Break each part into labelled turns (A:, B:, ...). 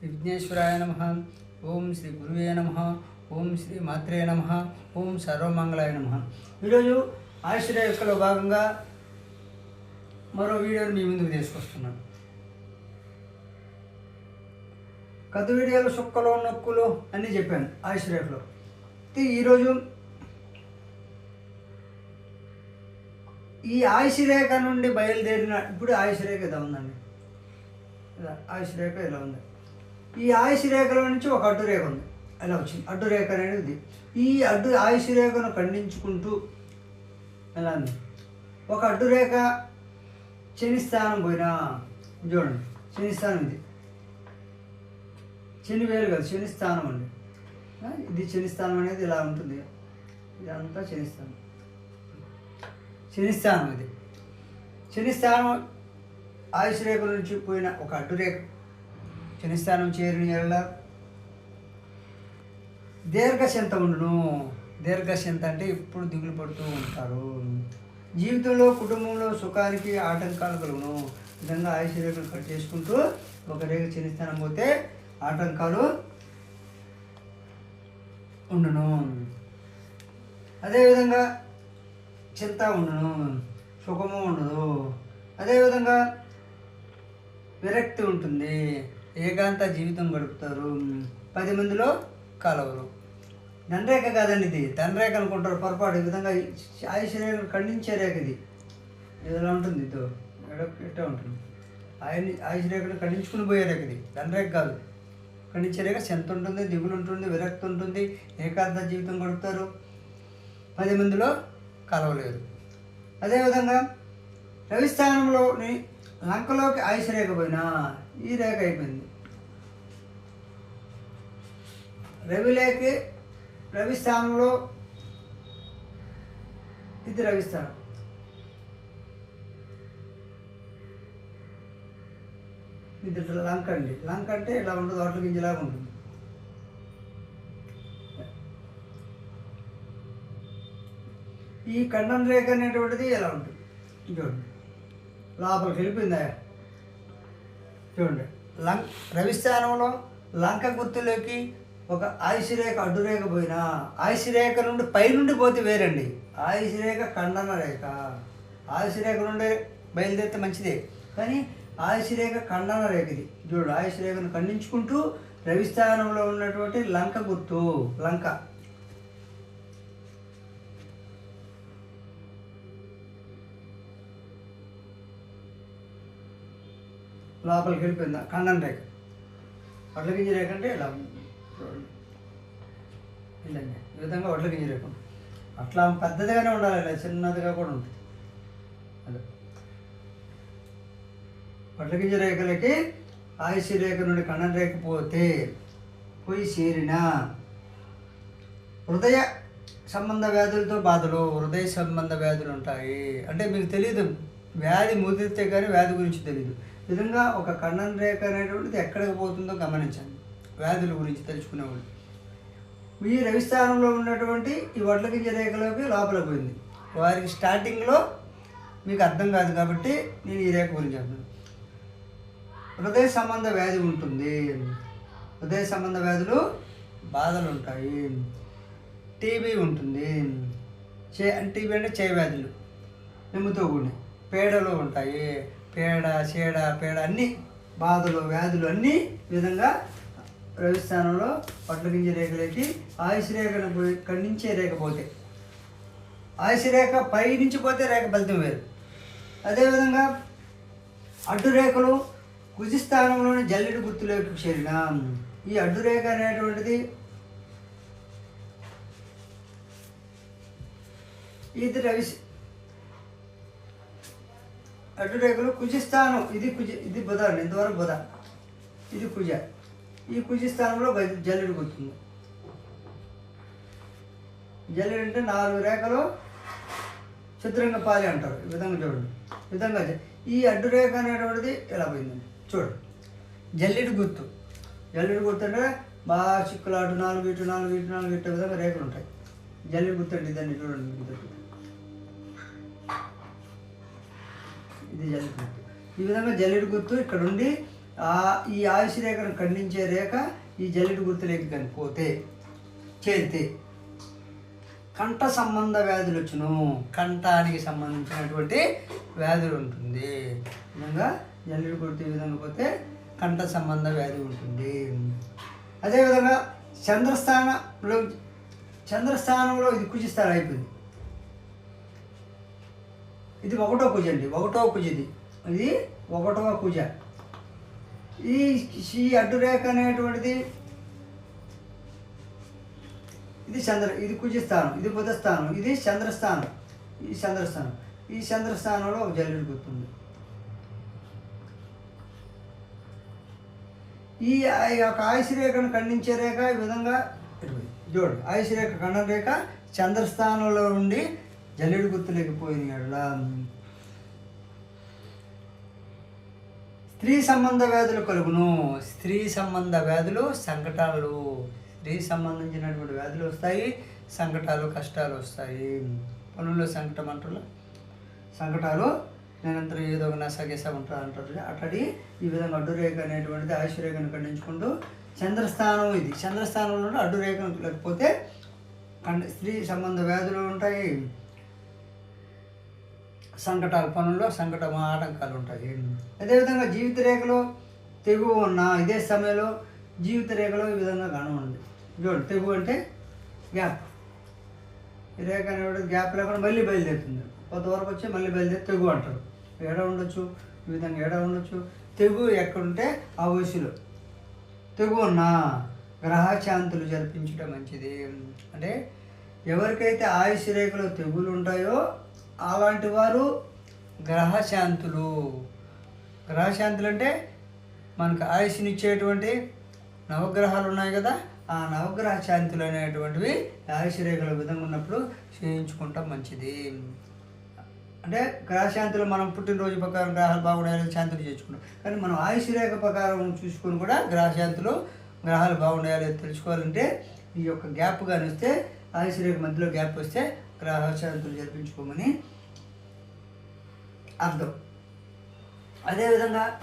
A: శ్రీ విఘ్నేశ్వరాయ నమ. ఓం శ్రీ గురువే నమ. ఓం శ్రీ మాత్రే నమ. ఓం సర్వమంగళాయ నమ. ఈరోజు ఆశ్రయకలో భాగంగా మరో వీడియోని మీ ముందుకు తీసుకొస్తున్నాను. గత వీడియోలో సుక్కలో నొక్కులు అన్నీ చెప్పాను ఆశ్రయకులు ఈరోజు ఈ ఆయుషరేఖ నుండి బయలుదేరిన ఇప్పుడు ఆయుషరేఖ ఇలా ఉందండి? ఇలా ఆయుషరేఖ ఇలా ఉంది? ఈ ఆయుషరేఖలో నుంచి ఒక అడ్డు రేఖ ఉంది. అలా వచ్చింది. అడ్డు రేఖ అనేది ఈ అడ్డు ఆయుషరేఖను ఖండించుకుంటూ ఎలా ఉంది? ఒక అడ్డు రేఖ శనిస్థానం పోయినా చూడండి శనిస్థానం ఇది శని వేలు కాదు శనిస్థానం అండి ఇది శనిస్థానం అనేది ఇలా ఉంటుంది. ఇదంతా శనిస్థానం శనిస్థానం ఇది. శనిస్థానం ఆయుష్ రేఖ నుంచి పోయిన ఒక అడ్డు రేఖ. శని చేరిన ఎడల దీర్ఘశంత ఉండును దీర్ఘశంత అంటే ఇప్పుడు దిగులు పడుతూ ఉంటారు. జీవితంలో కుటుంబంలో సుఖానికి ఆటంకాలు కలుగును. విధంగా ఆయుష్ రేఖలు కట్ చేసుకుంటూ ఒక రేఖ శని పోతే ఆటంకాలు ఉండును. అదేవిధంగా చింత ఉండను సుఖము ఉండదు. అదేవిధంగా విరక్తి ఉంటుంది. ఏకాంత జీవితం గడుపుతారు. పది మందిలో కలవరు ధనరేఖ కాదండి ఇది. ధనరేఖ అనుకుంటారు. పొరపాటు ఈ విధంగా ఆయుష్ రేఖ ఖండించే రేఖ ఇది. ఇలా ఉంటుంది ఇదో. ఎట్లా ఉంటుంది. ఆయన ఆయుష్ రేఖను ఖండించుకుని పోయే రేఖ ఇది. ధనరేఖ కాదు. ఖండించే రేఖ చెంత ఉంటుంది దిగులు ఉంటుంది విరక్తి ఉంటుంది ఏకాంత జీవితం గడుపుతారు. పది మందిలో కలవలేదు అదేవిధంగా రవిస్థానంలోని లంకలోకి ఆయుష్ రేఖ పోయినా ఈ రేఖ అయిపోయింది. రవి లేఖ రవి స్థానంలో ఇది రవి స్థానం. ఇది ఇట్లా లంక అండి. లంక అంటే ఇలా ఉండదు అట్ల గింజలాగా ఉంటుంది. ఈ ఖండం రేఖ అనేటువంటిది ఎలా ఉంటుంది. చూడండి. లోపలికి వెళ్ళిపోయిందా? చూడండి. లంక్ రవిస్థానంలో లంక గుర్తులోకి ఒక ఆయుష్ రేఖ అడ్డు పోయినా ఆయుష్ రేఖ నుండి పైనుండి పోతే వేరండి. ఆయుష్ రేఖ ఖండన రేఖ. ఆయుష్ రేఖ నుండి బయలుదేరితే మంచిదే. కానీ ఆయుష్ రేఖ ఖండన రేఖ ఇది. చూడు ఆయుష్ రేఖను ఖండించుకుంటూ రవిస్థానంలో ఉన్నటువంటి లంక గుర్తు లంక. లోపలికి వెళ్ళిపోయింది. ఖండన రేఖ. వడ్ల గింజ రేఖ అంటే ఇలా ఉంది. ఇలాగే. ఈ విధంగా వడ్ల గింజ రేఖ అట్లా పెద్దదిగానే ఉండాలి. ఇలా చిన్నదిగా కూడా ఉంటుంది. అదే. వడ్ల గింజ రేఖలకి ఆయుష్ రేఖ నుండి ఖండన రేఖ పోతే పోయి చేరిన హృదయ సంబంధ వ్యాధులతో బాధలు హృదయ సంబంధ వ్యాధులు ఉంటాయి. అంటే మీకు తెలియదు వ్యాధి ముదిరితే కానీ వ్యాధి గురించి తెలియదు విధంగా ఒక కన్నన్ రేఖ అనేటువంటిది ఎక్కడికి పోతుందో గమనించండి. వ్యాధుల గురించి తెలుసుకునేవాళ్ళు. ఈ రవిస్థానంలో ఉన్నటువంటి ఈ వడ్ల గింజ రేఖలోకి లోపలికి పోయింది. వారికి స్టార్టింగ్లో మీకు అర్థం కాదు కాబట్టి నేను ఈ రేఖ గురించి చెప్తున్నాను. హృదయ సంబంధ వ్యాధి ఉంటుంది. హృదయ సంబంధ వ్యాధులు బాధలు ఉంటాయి. టీబీ ఉంటుంది. చే టీబీ అంటే చేయ వ్యాధులు నిమ్ముతో కూడిన పేడలు ఉంటాయి. పేడ చీడ పేడ అన్నీ బాధలు వ్యాధులు అన్నీ విధంగా రవిస్థానంలో పట్ల గింజ రేఖలకి ఆయుష్ రేఖను పోయి ఖండించే రేఖ పోతే. ఆయుష్ రేఖ పై నుంచి పోతే రేఖ ఫలితం వేరు. అదేవిధంగా అడ్డు రేఖలు కుజిస్థానంలోని జల్లెడు గుర్తులోకి చేరిన ఈ అడ్డు రేఖ అనేటువంటిది ఇది రవి అడ్డు రేఖలు కుజిస్థానం ఇది కుజ ఇది బుధ అండి ఇంతవరకు బుధ. ఇది కుజ. ఈ కుజ స్థానంలో గజ- జల్లెడు గుర్తుంది అంటే నాలుగు రేఖలు చతురంగ పాలి అంటారు. ఈ విధంగా చూడండి. విధంగా ఈ అడ్డు రేఖ అనేటువంటిది ఎలా పోయిందండి చూడండి జల్లిడి గుర్తు. జల్లిడి గుర్తు అంటే బాగా చిక్కులు అటు నాలుగు ఇటు నాలుగు ఇటు నాలుగు ఇటు విధంగా రేఖలు ఉంటాయి. జల్లిడి గుర్తు అంటే దాన్ని చూడండి. గుర్తు. ఇది జల్లెడు గుర్తు. ఈ విధంగా జల్లెడు గుర్తు ఇక్కడ ఉండి ఈ ఆయుష్ రేఖను ఖండించే రేఖ ఈ జల్లెడు గుర్తులేకి కనిపోతే చేరితే కంఠ సంబంధ వ్యాధులు వచ్చును. కంఠానికి సంబంధించినటువంటి వ్యాధులు ఉంటుంది. విధంగా జల్లెడు గుర్తు ఈ విధంగా పోతే కంఠ సంబంధ వ్యాధి ఉంటుంది. అదేవిధంగా చంద్రస్థానంలో చంద్రస్థానంలో ఇది కుజిస్తారు అయిపోయింది. ఇది ఒకటో కుజ అండి ఒకటో కుజ ఇది. ఇది ఒకటవ కుజ ఈ ఈ అడ్డురేఖ అనేటువంటిది ఇది చంద్ర ఇది కుజస్థానం ఇది బుధస్థానం ఇది చంద్రస్థానం ఈ చంద్రస్థానం. ఈ చంద్రస్థానంలో ఒక జల్లుడు గుర్తుంది. ఈ యొక్క ఆయుష్ రేఖను ఖండించే రేఖ ఈ విధంగా చూడండి ఆయుష్ రేఖ ఖండన రేఖ చంద్రస్థానంలో ఉండి జల్లెడు గుర్తులేకపోయిన స్త్రీ సంబంధ వ్యాధులు కలుగును. స్త్రీ సంబంధ వ్యాధులు సంకటాలు. స్త్రీ సంబంధించినటువంటి వ్యాధులు వస్తాయి సంకటాలు కష్టాలు వస్తాయి. పనుల్లో సంకటం అంటారు సంకటాలు నిరంతరం ఏదో ఒక నసగేస ఉంటారు అంటారు అటడి ఈ విధంగా అడ్డురేఖ అనేటువంటిది ఆయుష్ ఖండించుకుంటూ చంద్రస్థానం ఇది. చంద్రస్థానంలో అడ్డురేఖ లేకపోతే కండ స్త్రీ సంబంధ వ్యాధులు ఉంటాయి. సంకటాలు పనుల్లో సంకటం ఆటంకాలు ఉంటాయి. అదేవిధంగా జీవిత రేఖలో తెగువ ఉన్న ఇదే సమయంలో జీవిత రేఖలో ఈ విధంగా కనవండి చూడండి తెగువ అంటే గ్యాప్. ఈ రేఖ అనేటువంటి గ్యాప్ లేకుండా మళ్ళీ బయలుదేరుతుంది. కొంతవరకు వచ్చి మళ్ళీ బయలుదేరి తెగు అంటారు. ఏడ ఉండొచ్చు? ఈ విధంగా ఏడ ఉండొచ్చు? తెగు ఎక్కడుంటే ఆ వయసులో. తెగు ఉన్న గ్రహశాంతులు జరిపించడం మంచిది. అంటే ఎవరికైతే ఆయుష్ రేఖలో తెగులు ఉంటాయో అలాంటి వారు గ్రహశాంతులు. గ్రహశాంతులు అంటే మనకు ఆయుష్నిచ్చేటువంటి నవగ్రహాలు ఉన్నాయి కదా ఆ నవగ్రహ శాంతులు అనేటువంటివి ఆయుష్రేఖల విధంగా ఉన్నప్పుడు క్షీణించుకుంటాం మంచిది. అంటే గ్రహశాంతులు మనం పుట్టినరోజు ప్రకారం గ్రహాలు బాగుండాలని శాంతులు చేసుకుంటాం కానీ మనం ఆయుష్రేఖ ప్రకారం చూసుకొని కూడా గ్రహశాంతులు గ్రహాలు బాగుండాలి తెలుసుకోవాలంటే ఈ యొక్క గ్యాప్ కానీ వస్తే ఆయుష్రేఖ మధ్యలో గ్యాప్ వస్తే గ్రహశాంతులు జరిపించుకోమని అర్థం. అదేవిధంగా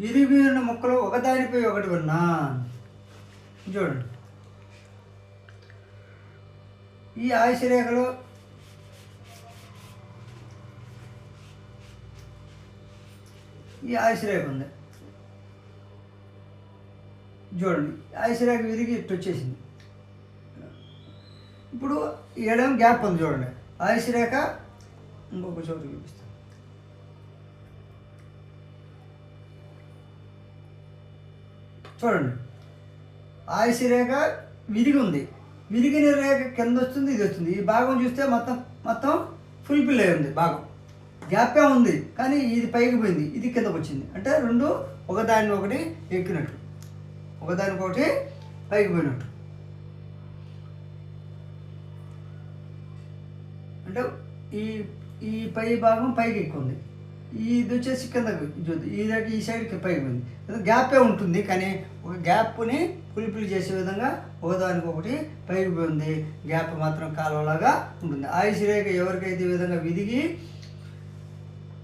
A: ఇరిగి ఉన్న మొక్కలు ఒకదానిపై ఒకటి ఉన్నా చూడండి. ఈ ఆయుష రేఖలో ఈ ఆయుష రేఖ ఉంది. చూడండి. ఆయుష రేఖ విరిగి ఇట్టు వచ్చేసింది ఇప్పుడు ఏడేమో గ్యాప్ ఉంది చూడండి. ఆయుష్ రేఖ ఇంకొక చోటు చూపిస్తాను చూడండి. ఆయుష్ రేఖ విరిగి ఉంది. విరిగిన రేఖ కింద వస్తుంది ఇది వస్తుంది. ఈ భాగం చూస్తే మొత్తం మొత్తం ఫుల్ఫిల్ అయి ఉంది భాగం. గ్యాపే ఉంది కానీ ఇది పైకి పోయింది. ఇది కిందకు వచ్చింది. అంటే రెండు ఒకదాని ఒకటి ఎక్కినట్టు. ఒకదానికొకటి పైకి పోయినట్టు. అంటే ఈ ఈ పై భాగం పైకి ఎక్కుంది ఇది వచ్చేసి కిందకు చూద్ది ఈ దగ్గర ఈ సైడ్కి పైకి ఉంది. గ్యాపే ఉంటుంది కానీ ఒక గ్యాప్ని పులిపులి చేసే విధంగా ఒకదానికొకటి పైకి పోయింది గ్యాప్ మాత్రం కాలువలాగా ఉంటుంది. ఆయుష్ రేఖ ఎవరికైతే ఈ విధంగా విరిగి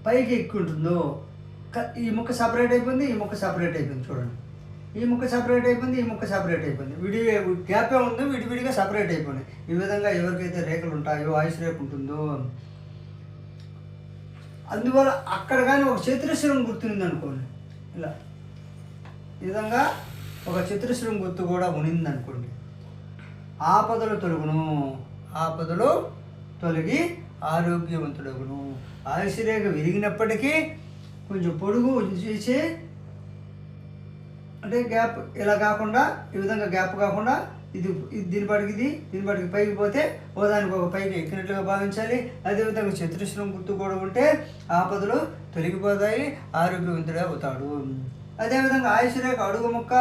A: పైకి ఎక్కుంటుందో ఈ ముక్క సపరేట్ అయిపోయింది ఈ ముక్క సపరేట్ అయిపోయింది. చూడండి. ఈ ముక్క సపరేట్ అయిపోయింది ఈ ముక్క సపరేట్ అయిపోయింది. విడి గ్యాపే ఉంది విడివిడిగా సపరేట్ అయిపోయింది ఈ విధంగా ఎవరికైతే రేఖలు ఉంటాయో ఆయుష్ రేఖ ఉంటుందో అందువల్ల అక్కడ కానీ ఒక చతురస్రం గుర్తుంది అనుకోండి. ఇలా. ఈ విధంగా ఒక చతురస్రం గుర్తు కూడా ఉనింది అనుకోండి. ఆపదలు తొలగును. ఆపదలు తొలగి ఆరోగ్యవంతుడగును. ఆయుష్ రేఖ విరిగినప్పటికీ కొంచెం పొడుగు చేసి అంటే గ్యాప్ ఇలా కాకుండా ఈ విధంగా గ్యాప్ కాకుండా ఇది ఇది దీని పాటికి ఇది దీని పడికి పైకి పోతే ఓదానికి ఒక పైకి ఎక్కినట్లుగా భావించాలి. అదేవిధంగా చతురస్రం గుర్తు కూడా ఉంటే ఆపదలు తొలగిపోతాయి ఆరోగ్యవంతుడే అవుతాడు. అదేవిధంగా ఆయుష్ రేఖ అడుగు ముక్క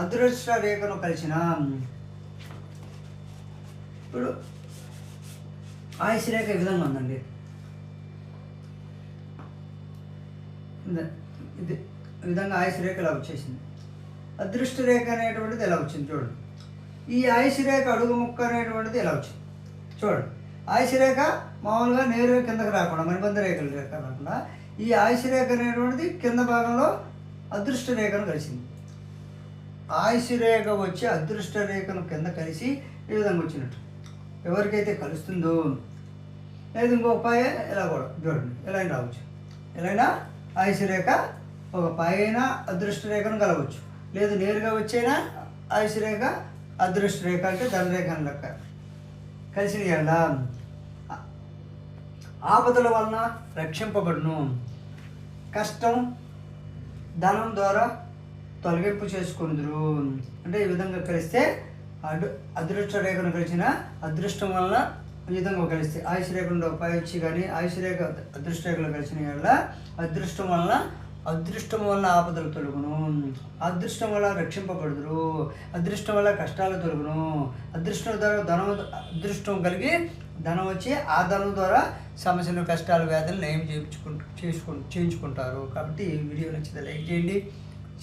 A: అదృష్ట రేఖను కలిసిన ఇప్పుడు ఆయుష్ రేఖ ఈ విధంగా ఉందండి. ఇది ఈ విధంగా ఆయుష్ రేఖ ఇలా వచ్చేసింది. అదృష్ట రేఖ అనేటువంటిది ఎలా వచ్చింది చూడండి. ఈ ఆయుష్ రేఖ అడుగు ముక్క అనేటువంటిది ఎలా వచ్చింది? చూడండి. ఆయుష్ రేఖ మామూలుగా నేరుగా కిందకి రాకుండా మరిబంద రేఖల రేఖ రాకుండా ఈ ఆయుష్ రేఖ అనేటువంటిది కింద భాగంలో అదృష్ట రేఖను కలిసింది. ఆయుష్ రేఖ వచ్చి అదృష్ట రేఖను కింద కలిసి ఈ విధంగా వచ్చినట్టు. ఎవరికైతే కలుస్తుందో లేదు ఇంకో పాయ ఇలా కూడా చూడండి. ఎలా అయినా రావచ్చు. ఎలా అయినా ఆయుష్ రేఖ ఒక పైన అదృష్ట రేఖను కలవచ్చు. లేదు నేరుగా వచ్చైనా? ఆయుష్ రేఖ అదృష్ట రేఖ అంటే ధనరేఖ అని లెక్క. కలిసి ఎలా? ఆపదల వలన రక్షింపబడును. కష్టం ధనం ద్వారా తొలగింపు చేసుకుందరు. అంటే ఈ విధంగా కలిస్తే అడు అదృష్ట రేఖను కలిసిన అదృష్టం వలన ఈ విధంగా కలిస్తే. ఆయుష్ రేఖలో పై వచ్చి కానీ ఆయుష్ రేఖ అదృష్ట రేఖలు కలిసిన వల్ల అదృష్టం వలన అదృష్టం వల్ల ఆపదలు తొలగును. అదృష్టం వల్ల రక్షింపబడుదురు. అదృష్టం వల్ల కష్టాలు తొలగును. అదృష్టం ద్వారా ధనం అదృష్టం కలిగి ధనం వచ్చి ఆ ధనం ద్వారా సమస్యలు కష్టాలు వ్యాధులు నయం చేయించుకుంటూ చేసుకు చేయించుకుంటారు. కాబట్టి ఈ వీడియో నచ్చితే లైక్ చేయండి.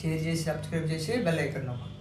A: షేర్ చేసి సబ్స్క్రైబ్ చేసి బెల్ ఐకన్ నొక్కండి.